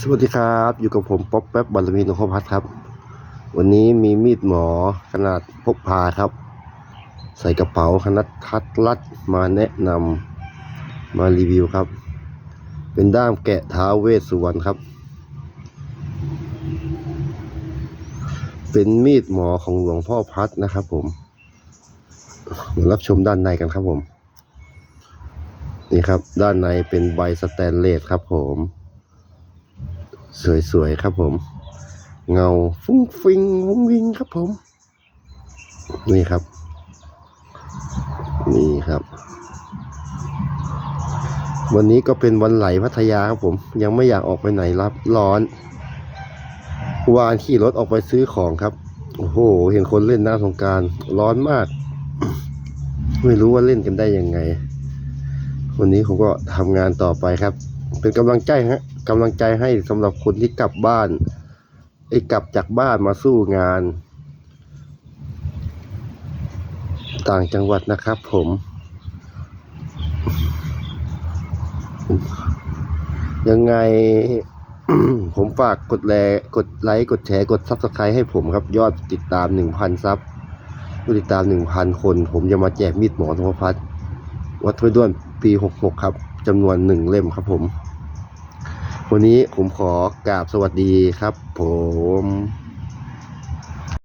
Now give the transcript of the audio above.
สวัสดีครับ อยู่กับผมป๊อปแป๊บบารมีนพพัฒครับ วันนี้มีมีดหมอขนาดพกพาครับ ใส่กระเป๋าขนาดทัดรัดมาแนะนำมารีวิวครับ เป็นด้ามแกะเท้าเวสสุวรรณครับ เป็นมีดหมอของหลวงพ่อพัดนะครับผมมารับชมด้านในกันครับผม นี่ครับ ด้านในเป็นใบสแตนเลสครับผม สวยๆครับผม เงาฟุ้งฟิงวุ้งวิงครับผม นี่ครับ นี่ครับ วันนี้ก็เป็นวันไหลพัทยาครับผม ยังไม่อยากออกไปไหนรับร้อนวานขี่รถออกไปซื้อของครับ โอ้โห เห็นคนเล่นน้ำสงการร้อนมาก ไม่รู้ว่าเล่นกันได้ยังไง วันนี้ผมก็ทำงานต่อไปครับ เป็นกำลังใจฮะกำลังใจให้สำหรับคนที่กลับบ้านไอ้กลับจากบ้านมาสู้งาน ต่างจังหวัดนะครับผม ยังไง ผมฝากกดแลกดไลค์กดแชร์กดซับสไครต์ให้ผมครับ ยอดติดตามหนึ่งพันซับผู้ติดตามหนึ่งพันคน ผมจะมาแจกมีดหมอธรรมพัฒน์วัดถ้วยด้วนปีหกหกครับจำนวนหนึ่งเล่มครับผม วันนี้ผมขอกราบสวัสดีครับผม